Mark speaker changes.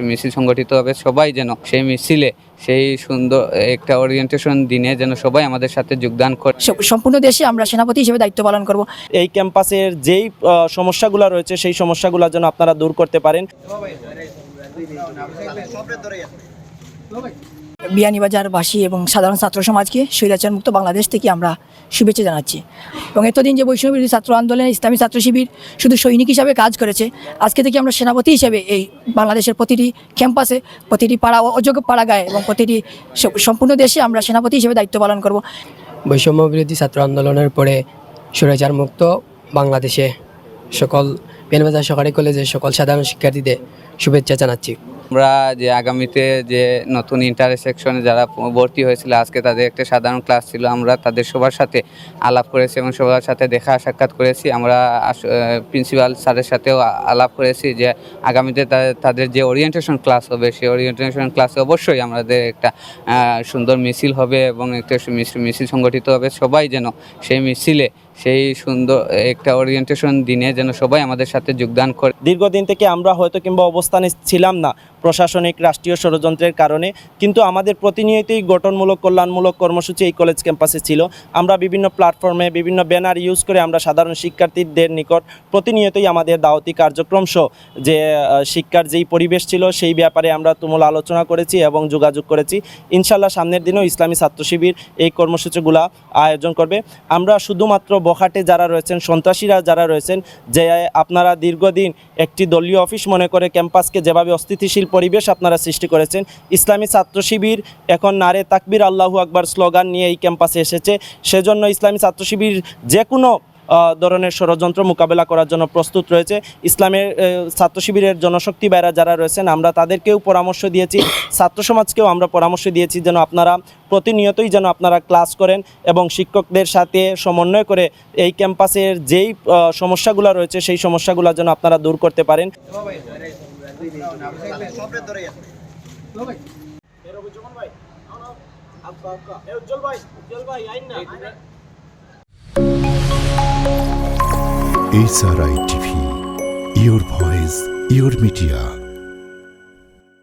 Speaker 1: মিছিল সংগঠিত হবে সবাই যেন সেই মিছিলে সেই সুন্দর একটা ওরিয়েন্টেশন দিনে যেন সবাই আমাদের সাথে যোগদান করে।
Speaker 2: সম্পূর্ণ দেশে আমরা সেনাপতি হিসেবে দায়িত্ব পালন করব।
Speaker 3: এই ক্যাম্পাসের যেই আহ, সমস্যাগুলো রয়েছে সেই সমস্যাগুলো যেন আপনারা দূর করতে পারেন।
Speaker 2: বিয়ানীবাজারবাসী এবং সাধারণ ছাত্র সমাজকে স্বৈরাচার মুক্ত বাংলাদেশ থেকে আমরা শুভেচ্ছা জানাচ্ছি। এবং এতদিন যে বিরোধী ছাত্র আন্দোলনে ইসলামী ছাত্র শিবির শুধু সৈনিক হিসাবে কাজ করেছে, আজকে থেকে আমরা সেনাপতি হিসেবে এই বাংলাদেশের প্রতিটি ক্যাম্পাসে, প্রতিটি পাড়া, অযোগ্য পাড়া গায়ে এবং প্রতিটি সম্পূর্ণ দেশে আমরা সেনাপতি হিসেবে দায়িত্ব পালন করব।
Speaker 4: বৈষম্য বিরোধী ছাত্র আন্দোলনের পরে সুরাচার মুক্ত বাংলাদেশে সকল বেনবাজার সরকারি কলেজের সকল সাধারণ শিক্ষার্থীদের শুভেচ্ছা জানাচ্ছি।
Speaker 1: আমরা যে আগামীতে যে নতুন ইন্টারসেকশনে যারা ভর্তি হয়েছিল, আজকে তাদের একটা সাধারণ ক্লাস ছিল, আমরা তাদের সবার সাথে আলাপ করেছি এবং সবার সাথে দেখা সাক্ষাৎ করেছি। আমরা প্রিন্সিপাল স্যারের সাথেও আলাপ করেছি যে আগামীতে তাদের যে ওরিয়েন্টেশন ক্লাস হবে, সেই ওরিয়েন্টেশন ক্লাসে অবশ্যই আমাদের একটা সুন্দর মিছিল হবে এবং একটা মিছিল সংগঠিত হবে। সবাই যেন সেই মিছিলে, সেই সুন্দর একটা ওরিয়েন্টেশন দিনে যেন সবাই আমাদের সাথে যোগদান করে।
Speaker 3: দীর্ঘদিন থেকে আমরা হয়তো কিংবা অবস্থানে ছিলাম না। প্রশাসনিক রাষ্ট্রীয় ষড়যন্ত্রের কারণে। কিন্তু আমাদের প্রতিনিয়তই গঠনমূলক, কল্যাণমূলক কর্মসূচি এই কলেজ ক্যাম্পাসে ছিল। আমরা বিভিন্ন প্ল্যাটফর্মে বিভিন্ন ব্যানার ইউজ করে আমরা সাধারণ শিক্ষার্থীদের নিকট প্রতিনিয়তই আমাদের দাওয়াতি কার্যক্রম সহ যে শিক্ষার যেই পরিবেশ ছিল সেই ব্যাপারে আমরা তুমুল আলোচনা করেছি এবং যোগাযোগ করেছি। ইনশাল্লাহ সামনের দিনেও ইসলামী ছাত্র শিবির এই কর্মসূচিগুলা আয়োজন করবে। আমরা শুধুমাত্র বখাটে যারা রয়েছেন, সন্ত্রাসীরা যারা রয়েছেন, যে, আপনারা দীর্ঘদিন একটি দলীয় অফিস মনে করে ক্যাম্পাসকে যেভাবে অস্থিতিশীল পরিবেশ আপনারা সৃষ্টি করেছেন। ইসলামী ছাত্র শিবির, এখন নারে তাকবির আল্লাহু আকবার স্লোগান নিয়ে এই ক্যাম্পাসে এসেছে। সেজন্য ইসলামী ছাত্র শিবির যে কোনো ধরনের ষড়যন্ত্র মোকাবেলা করার জন্য প্রস্তুত রয়েছে। ইসলামের ছাত্র শিবিরের জনশক্তি বাইরা যারা রয়েছেন, আমরা তাদেরকেও পরামর্শ দিয়েছি। ছাত্র সমাজকেও আমরা পরামর্শ দিয়েছি যেন আপনারা প্রতিনিয়তই যেন আপনারা ক্লাস করেন এবং শিক্ষকদের সাথে সমন্বয় করে এই ক্যাম্পাসের যেই সমস্যাগুলো রয়েছে, সেই সমস্যাগুলো যেন আপনারা দূর করতে পারেন।
Speaker 5: SRI TV, your voice, your media.